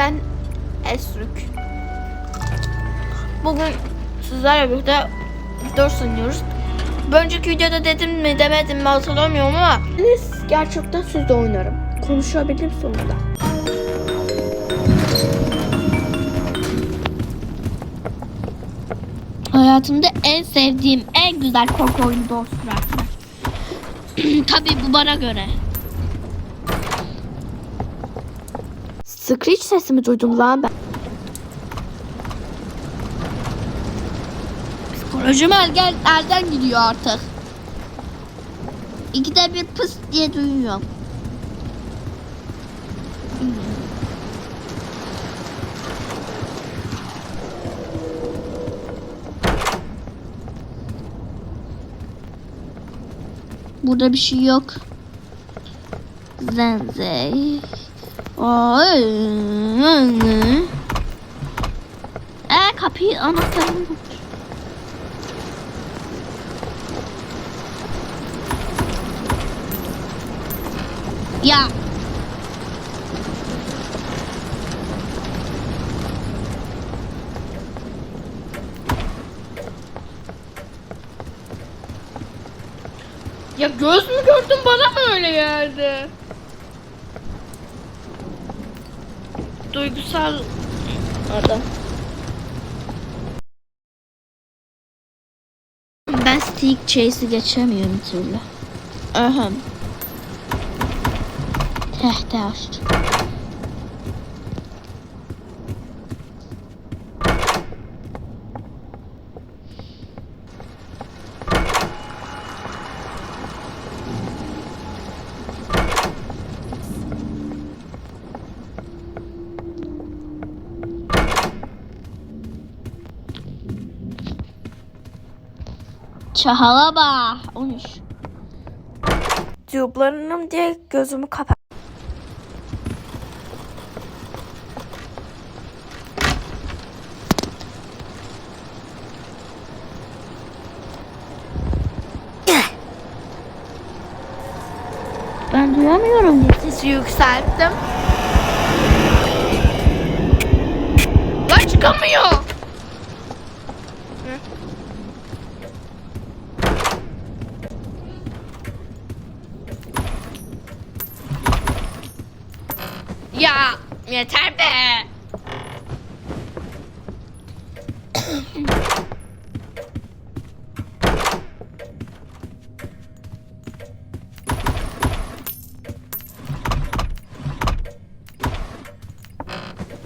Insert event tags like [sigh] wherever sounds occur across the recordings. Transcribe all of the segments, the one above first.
ben Esrük. Bugün sizlerle birlikte sunuyoruz. Bir önceki videoda dedim mi demedim mi hatırlamıyorum ama gerçekten sizle oynarım. Konuşabildim sonunda. Hayatımda en sevdiğim, en güzel korku oyunu dostlar. [clears throat] Tabii bu bana göre. Screech sesimi duydum lan ben. Psikolojim elden, elden gidiyor artık. İkide bir pıs diye duyuyorum. Burada bir şey yok. Zenzey. Ay. E kapıyı anahtarını unutmuş. Ya. Ya göz mü gördün bana mı öyle geldi? Duygusal adam. Ben stick chase'i geçemiyorum türlü. Ahem. Tehte açtım. Çahalaba. 13. Tublarınım diye gözümü kapat. Ben duyamıyorum. Sesi yükselttim. Lan çıkamıyor.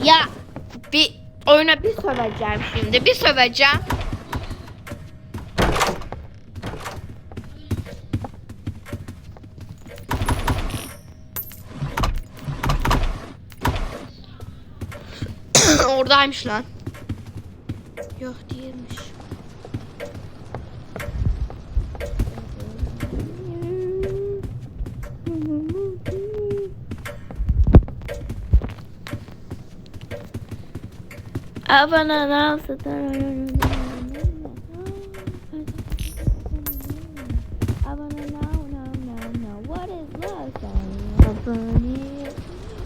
Ya Bir oyuna bir söveceğim şimdi. Bir söveceğim. [coughs] Oradaymış lan. Yok değilmiş. Love Abone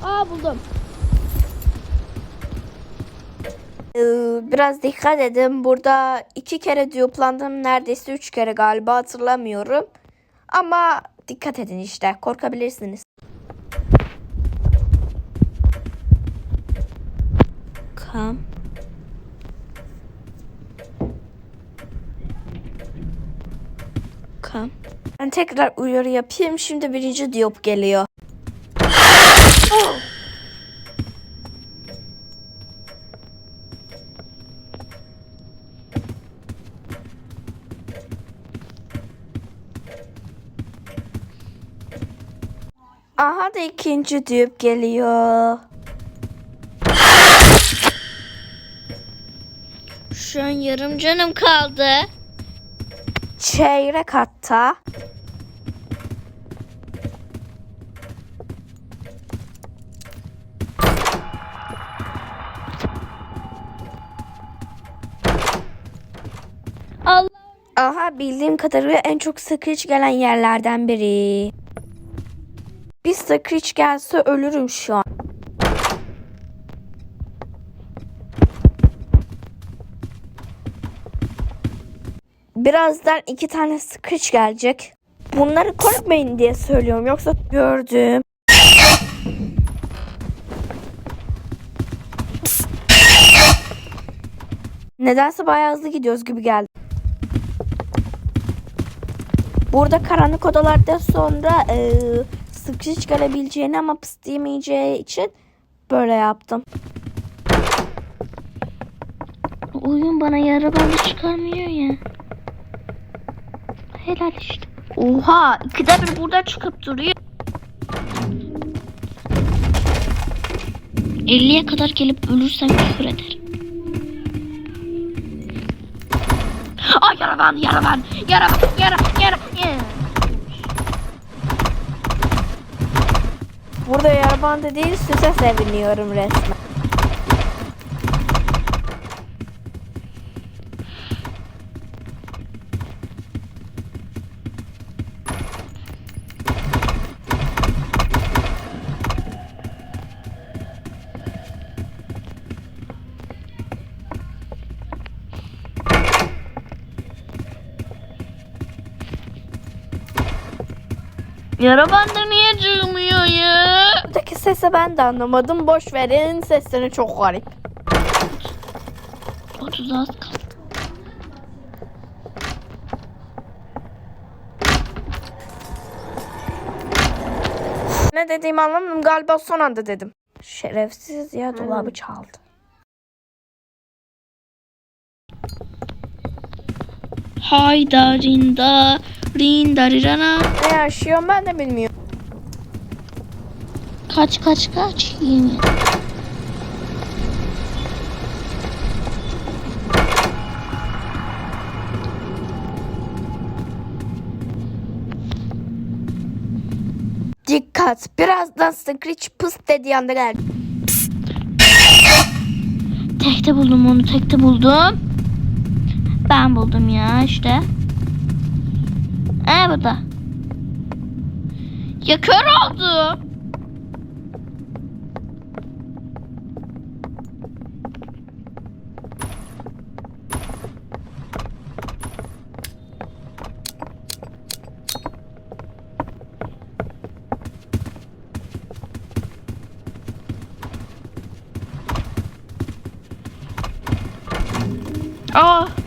Aa buldum. Ee, Biraz dikkat edin. Burada iki kere duplandım. Neredeyse üç kere galiba hatırlamıyorum. Ama dikkat edin işte. Korkabilirsiniz. Come. Come. Ben tekrar uyarı yapayım. Şimdi birinci diyop geliyor. Aha da ikinci diyop geliyor. şu an yarım canım kaldı. Çeyrek hatta. Allah. Aha bildiğim kadarıyla en çok Screech gelen yerlerden biri. Bir Screech gelse ölürüm şu an. Birazdan iki tane Screech gelecek. Bunları korkmayın diye söylüyorum. Yoksa gördüm. Nedense bayağı hızlı gidiyoruz gibi geldi. Burada karanlık odalarda sonra e, Screech gelebileceğini ama pıs diyemeyeceği için böyle yaptım. Oyun bana yara bandı çıkarmıyor ya. Helal işte. Oha ikide bir burada çıkıp duruyor. 50'ye kadar gelip ölürsem küfür ederim. Ay yaravan yaravan yaravan yara yara yara. Burada yara bandı değil süse seviniyorum resmen. Yara bandı niye çıkmıyor ya? Buradaki sesi ben de anlamadım. Boş verin sesleri çok garip. 30 az kaldı. Ne dediğimi anlamadım. Galiba son anda dedim. Şerefsiz ya dolabı çaldı. Hayda rinda rinda rirana. Ne yaşıyorum ben de bilmiyorum. Kaç kaç kaç yemin. Dikkat. Birazdan Screech pıs dediği anda gel. Tekte buldum onu tekte buldum. Ben buldum ya işte. Ee bu da. Ya kör oldu. Aa.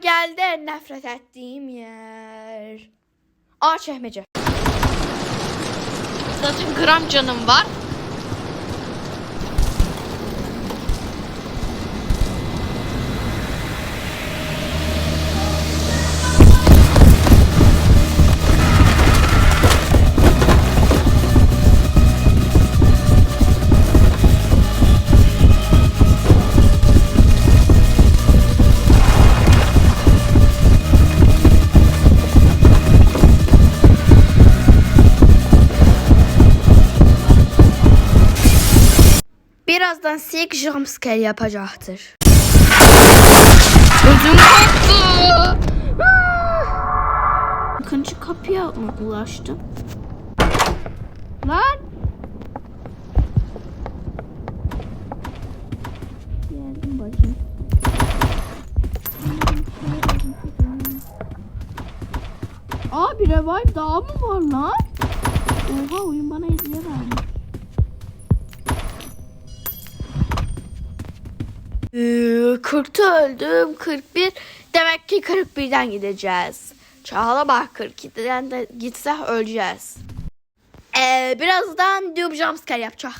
Geldi nefret ettiğim yer. Ağaç çekmece. Zaten gram canım var. Silk jumpscare yapacaktır. Gözüm korktu. İkinci kapıya mı ulaştım? Lan. Geldim bacım. Aa bir revive daha mı var lan? Oha oyun bana hediye vermiş. Ee, 40'ta öldüm 41. Demek ki 41'den gideceğiz. Çağla bak 42'den de gitsek öleceğiz. Ee, birazdan Doom Jumpscare yapacak.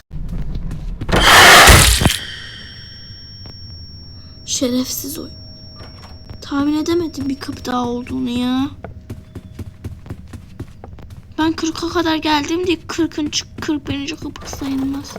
Şerefsiz oyun. Tahmin edemedim bir kapı daha olduğunu ya. Ben 40'a kadar geldim diye 40. 41. kapı sayılmaz.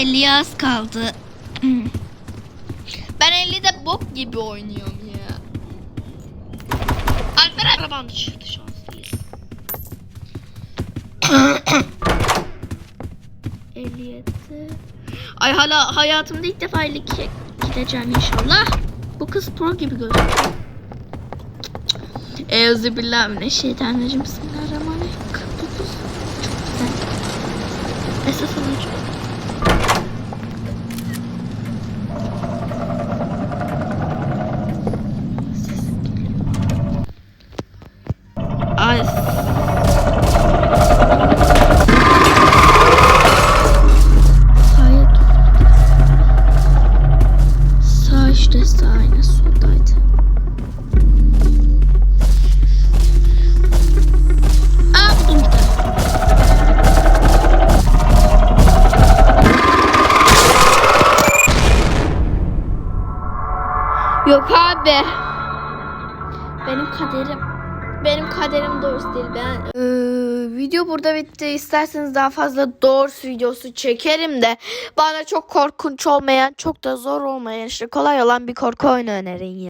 50'ye az kaldı. [clears throat] Ben 50'de bok gibi oynuyorum ya. Alper araban çıktı şanslıyız. [coughs] 57. Ay hala hayatımda ilk defa 52'ye gideceğim inşallah. Bu kız pro gibi gözüküyor. Euzubillahimineşşeytanirracim. Bismillahirrahmanirrahim. 49. Çok güzel. Esas alıcı. Ay. Hayır. Sağ işte sağ tane. Yok abi. Benim kaderim. Benim kaderim doğrusu değil. Ben Ee, video burada bitti. İsterseniz daha fazla doğrusu videosu çekerim de bana çok korkunç olmayan, çok da zor olmayan, işte kolay olan bir korku oyunu önerin ya.